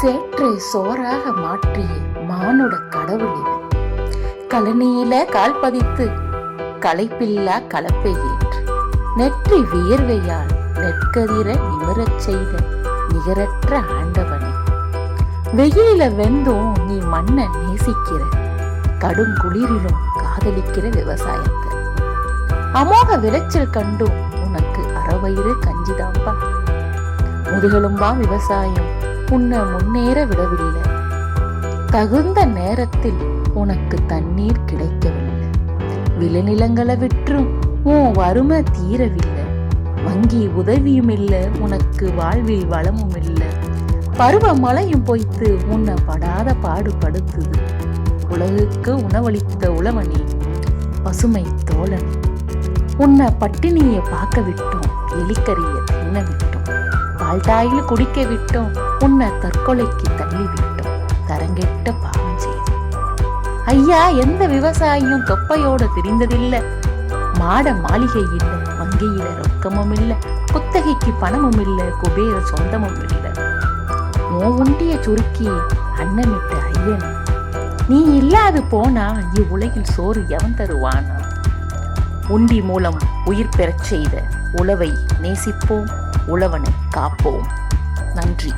சேற்றை சோறாக மாற்றிய மானுட கடவுள் இவன். கலனியில கால் பதித்து களைப்பில்லா கலப்பை ஏற்று நெற்றி வியர்வையால் நெற்கதிர நிமிரச் செய்த நிகரற்ற ஆண்டவனே. வெயில வெந்தும் நீ மண்ணை நேசிக்கிற கடும் குளிரிலும் காதலிக்கிற விவசாயத்தை அமோக விளைச்சல் கண்டும் உனக்கு அறவயிறு கஞ்சிதாம்பா. முதுகெலும்பா விவசாயம் உன்னை முன்னேற விடவில்லை. தகுந்த நேரத்தில் உனக்கு தண்ணீர் கிடைக்கவில்லை. விளைநிலங்களை விற்றும் உன் வறுமை தீரவில்லை. வங்கி உதவியும் இல்லை உனக்கு வாழ்வில் வளமும் இல்லை. பருவ மழையும் பொய்த்து உன்னை படாத பாடுபடுத்துது உலகுக்கு உணவளித்த உழவனே பசுமை தோழனே. உன்னை பட்டினியை பார்க்க விட்டோம் எலிக்கறியை தின்ன விட்டோம். பால்தாயில் குடிக்க விட்டோம். உன்னை தற்கொலைக்கு தள்ளி விட்டோம் கரங்கெட்ட பாவம் செய்து ஐயா எந்த விவசாயியும் தொப்பையோட திரிந்ததில்லை. மாட மாளிகை இல்லை வங்கியில ரொக்கமும் இல்லை குத்தகைக்கு பணமும் இல்லை குபேர சொந்தமும் இல்லை மோ உண்டிய சுருக்கி அண்ணமிட்ட ஐயன் நீ இல்லாது போனா இவ்வுலகில் சோறு எவன் தருவானா? உண்டி மூலம் உயிர் பெறச் செய்த உழவை நேசிப்போம். உழவனை காப்போம். நன்றி.